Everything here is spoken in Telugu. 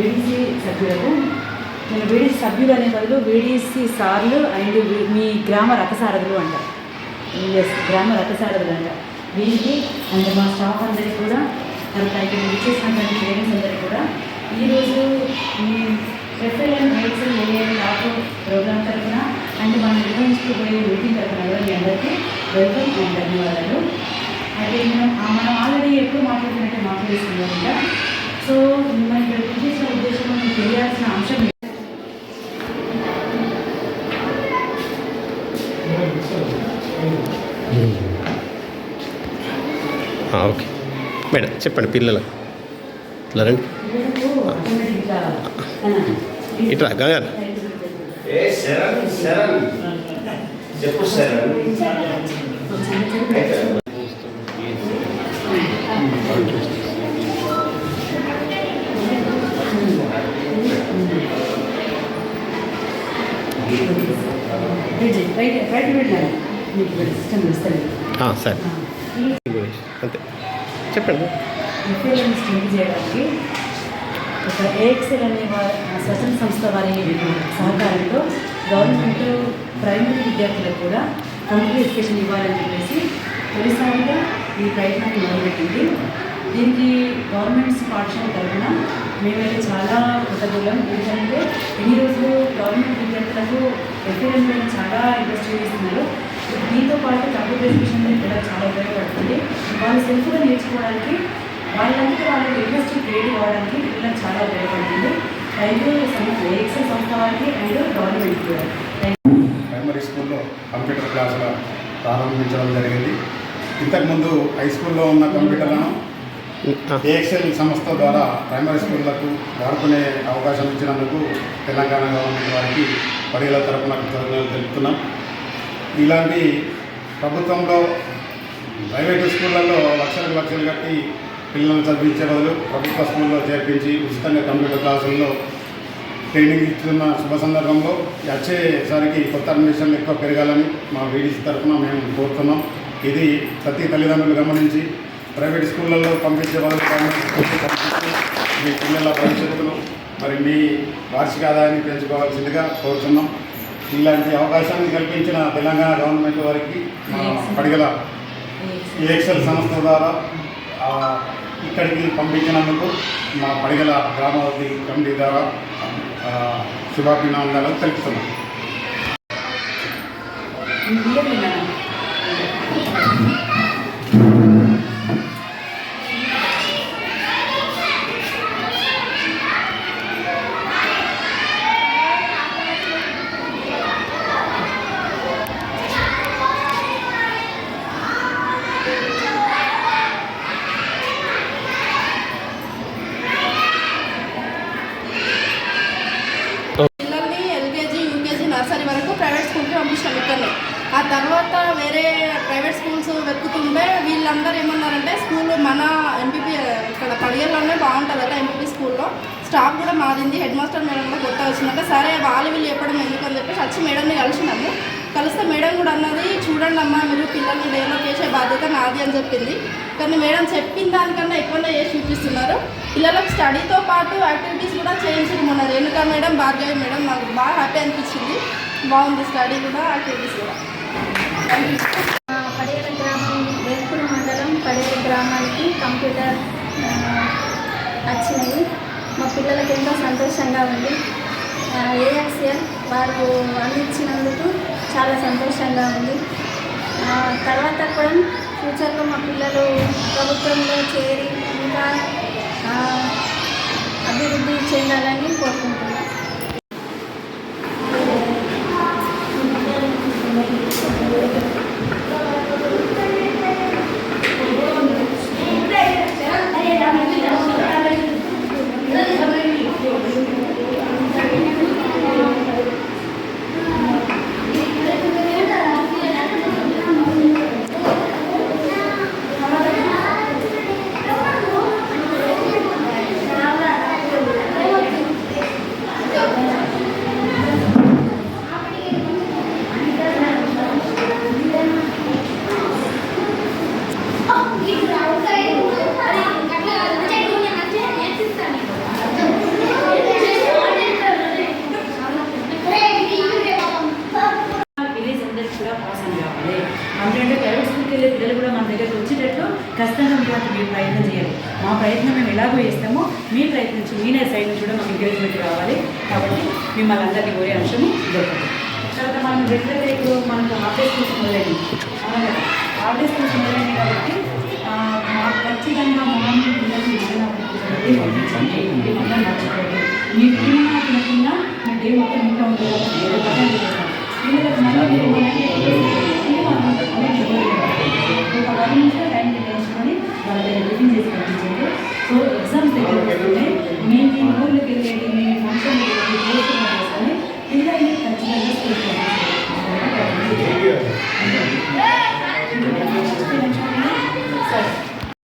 అంటున్నట్టుగా వీడీసీ సభ్యులకు నేను వీడీసీ సభ్యులు అనే బదులు వీడీసీ సార్లు అండ్ మీ గ్రామ రథసారథులు అంట. ఎస్ గ్రామ రథసారథులు అంట. వీరికి అండ్ మా స్టాఫ్ అందరికీ కూడా తర్వాత ఇక్కడ ఇచ్చేసినటువంటి పేరెంట్స్ అందరికీ కూడా ఈరోజు మీ FIN health AN auto program తరఫున అండ్ మనం నిర్వహించుకుపోయే మీటింగ్ తరఫున కూడా మీ అందరికీ వెల్కమ్ అండ్ ధన్యవాదాలు. అయితే మనం మనం ఆల్రెడీ ఎప్పుడు మాట్లాడుతున్నట్టే మాట్లాడుతున్నాం ఇంకా సో మిమ్మల్ని ఓకే. మేడం చెప్పండి పిల్లలకు ఇట్లా రండి. ఇట్లా గంగారు సరే. అంతే. చెప్పండి. ఎఫ్ఐఎన్ స్ట్రెంగ్ చేయడానికి ఒక ఏఎక్సెల్ అనే స్వచ్ఛంద సంస్థ వారి సహకారంతో గవర్నమెంట్ ప్రైమరీ విద్యార్థులకు కూడా కంప్యూటర్ ఎడ్యుకేషన్ ఇవ్వాలని చెప్పేసి తొలిసారిగా ఈ ప్రయత్నాన్ని మొదలుపెట్టింది. దీనికి గవర్నమెంట్స్ పాఠశాల తరఫున మేమైతే చాలా కృతజ్ఞులం. ఎందుకంటే ఎన్ని రోజులు గవర్నమెంట్ విద్యార్థులకు ఎఫ్ఎల్ఎం చాలా ఇంట్రెస్ట్ చూపిస్తున్నారు. దీంతో పాటు కంప్యూటర్ ఎడ్యుకేషన్ మీద కూడా చాలా ఉపయోగపడుతుంది. వాళ్ళు సెల్ఫ్గా నేర్చుకోవడానికి వాళ్ళంతా వాళ్ళకి ఇంట్రెస్ట్ క్రియేట్ అవ్వడానికి పిల్లలకు చాలా ఉపయోగపడుతుంది. థ్యాంక్ యూ ఏఎక్సెల్ సంస్థ వారికి అండ్ గవర్నమెంట్ కూడా. ప్రైమరీ స్కూల్లో కంప్యూటర్ క్లాసుల ప్రారంభించడం జరిగింది. ఇంతకుముందు హై స్కూల్లో ఉన్న కంప్యూటర్లను ఏఎక్సెల్ సంస్థ ద్వారా ప్రైమరీ స్కూళ్ళకు వాడుకునే అవకాశం ఇచ్చినందుకు తెలంగాణ గవర్నమెంట్ వారికి పడిగల తరపున కృతజ్ఞతలు తెలుపుతున్నాం. ఇలాంటి ప్రభుత్వంలో ప్రైవేటు స్కూళ్ళల్లో లక్షలకు లక్షలు కట్టి పిల్లలను చదివించే బదులు ప్రభుత్వ స్కూల్లో చేర్పించి ఉచితంగా కంప్యూటర్ క్లాసుల్లో ట్రైనింగ్ ఇస్తున్న శుభ సందర్భంలో వచ్చేసరికి కొత్త అడ్మిషన్లు ఎక్కువ పెరగాలని మా వీడీసీ తరఫున మేము కోరుతున్నాం. ఇది ప్రతి తల్లిదండ్రులు గమనించి ప్రైవేట్ స్కూళ్ళల్లో పంపించే బదులు మీ పిల్లల భవిష్యత్తును మరి మీ వార్షిక ఆదాయాన్ని పెంచుకోవాల్సిందిగా కోరుతున్నాం. ఇలాంటి అవకాశాన్ని కల్పించిన తెలంగాణ గవర్నమెంట్ వారికి మా పడిగల ఏఎక్సెల్ సంస్థ ద్వారా ఇక్కడికి పంపించినందుకు మా పడిగల గ్రామావతి కమిటీ ద్వారా శుభాభినందనలు తెలుపుతున్నాం. నర్సరీ వరకు ప్రైవేట్ స్కూల్కి పంపించాం ఇక్కడనే ఆ తర్వాత వేరే ప్రైవేట్ స్కూల్స్ వెతుకుతుంటే వీళ్ళందరూ ఏమన్నారంటే స్కూల్ మన ఎంపీపీ ఇక్కడ పడిగల్లోనే బాగుంటుందట ఎంపీపీ స్కూల్లో. స్టాఫ్ కూడా మారింది హెడ్ మాస్టర్ మేడం కూడా కొత్త వచ్చిందంటే. సరే వాళ్ళు వీళ్ళు చెప్పడం ఎందుకని చెప్పేసి వచ్చి మేడంని కలిసినాము. కలిస్తే మేడం కూడా అన్నది చూడండి అమ్మా మీరు పిల్లల్ని డెవలప్ చేసే బాధ్యత నాది అని చెప్పింది. కానీ మేడం చెప్పిన దానికన్నా ఎక్కువనే చేసి చూపిస్తుంది. పిల్లలకు స్టడీతో పాటు యాక్టివిటీస్ కూడా చేయించింది మొన్న రేణుకా మేడం భార్గవి మేడం నాకు బాగా హ్యాపీ అనిపించింది. బాగుంది స్టడీ కూడా యాక్టివిటీస్ కూడా. పడేర గ్రామం వేల్పూర్ మండలం పడేర గ్రామానికి కంప్యూటర్ వచ్చింది. మా పిల్లలకి ఎంతో సంతోషంగా ఉంది. ఏఎక్స్ఎల్ వారు అందించినందుకు చాలా సంతోషంగా ఉంది. తర్వాత కూడా ఫ్యూచర్లో మా పిల్లలు ప్రభుత్వంలో చేరి ఇంకా అభివృద్ధి చెందాలని కోరుకుంటున్నాను. ఎందుకంటే ప్రైవేట్ స్కూల్కి వెళ్ళే పిల్లలు కూడా మన దగ్గరకు వచ్చేటట్లు ఖచ్చితంగా మీరు అంటే మీరు ప్రయత్నం చేయాలి మా ప్రయత్నం మేము ఎలాగో చేస్తామో మీ ప్రయత్నించి మీ సైడ్ నుంచి కూడా మాకు ఎంకరేజ్మెంట్ కావాలి కాబట్టి మిమ్మల్ని అందరికీ కోరే అంశము దొరకదు తర్వాత మనం ఎట్లయితే ఇప్పుడు మనకు ఆఫీస్ కోసం మొదలైంది ఆఫీస్ కోసం మొదలైంది కాబట్టి ఖచ్చితంగా మా పిల్లలు మీ పిల్లలు తినకుండా మీ పిల్లలు తినకుండా